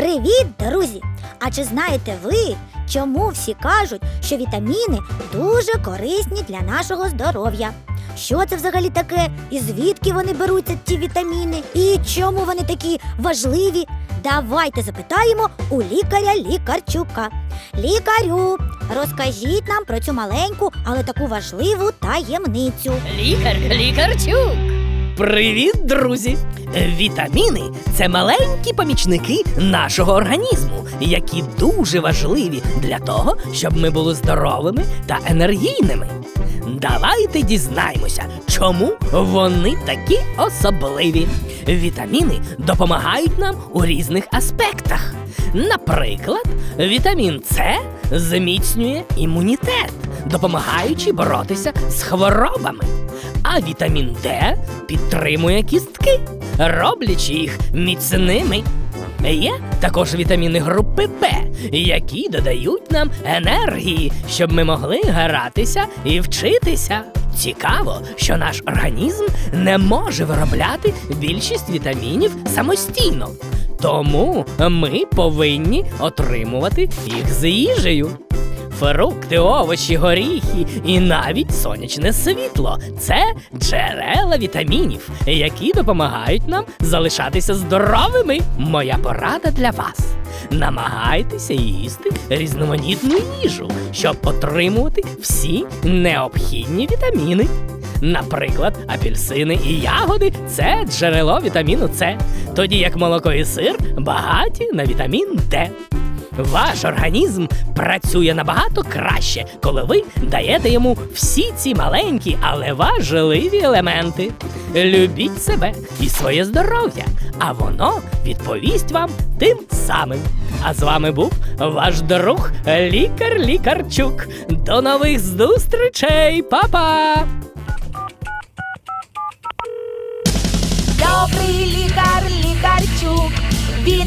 Привіт, друзі! А чи знаєте ви, чому всі кажуть, що вітаміни дуже корисні для нашого здоров'я? Що це взагалі таке? І звідки вони беруться, ті вітаміни? І чому вони такі важливі? Давайте запитаємо у лікаря Лікарчука. Лікарю, розкажіть нам про цю маленьку, але таку важливу таємницю. Лікар, лікарчук. Привіт, друзі! Вітаміни це маленькі помічники нашого організму, які дуже важливі для того, щоб ми були здоровими та енергійними. Давайте дізнаємося, чому вони такі особливі. Вітаміни допомагають нам у різних аспектах. Наприклад, вітамін С зміцнює імунітет, допомагаючи боротися з хворобами. А вітамін Д підтримує кістки, роблячи їх міцними. Є також вітаміни групи П, які додають нам енергії, щоб ми могли гратися і вчитися. Цікаво, що наш організм не може виробляти більшість вітамінів самостійно. Тому ми повинні отримувати їх з їжею. Фрукти, овочі, горіхи і навіть сонячне світло це джерела вітамінів, які допомагають нам залишатися здоровими. Моя порада для вас. Намагайтеся їсти різноманітну їжу, щоб отримувати всі необхідні вітаміни. Наприклад, апельсини і ягоди це джерело вітаміну С, тоді як молоко і сир багаті на вітамін Д. Ваш організм працює набагато краще, коли ви даєте йому всі ці маленькі, але важливі елементи. Любіть себе і своє здоров'я, а воно відповість вам тим самим. А з вами був ваш друг лікар Лікарчук. До нових зустрічей, Па-па! Добрий лікар, лікарчук, він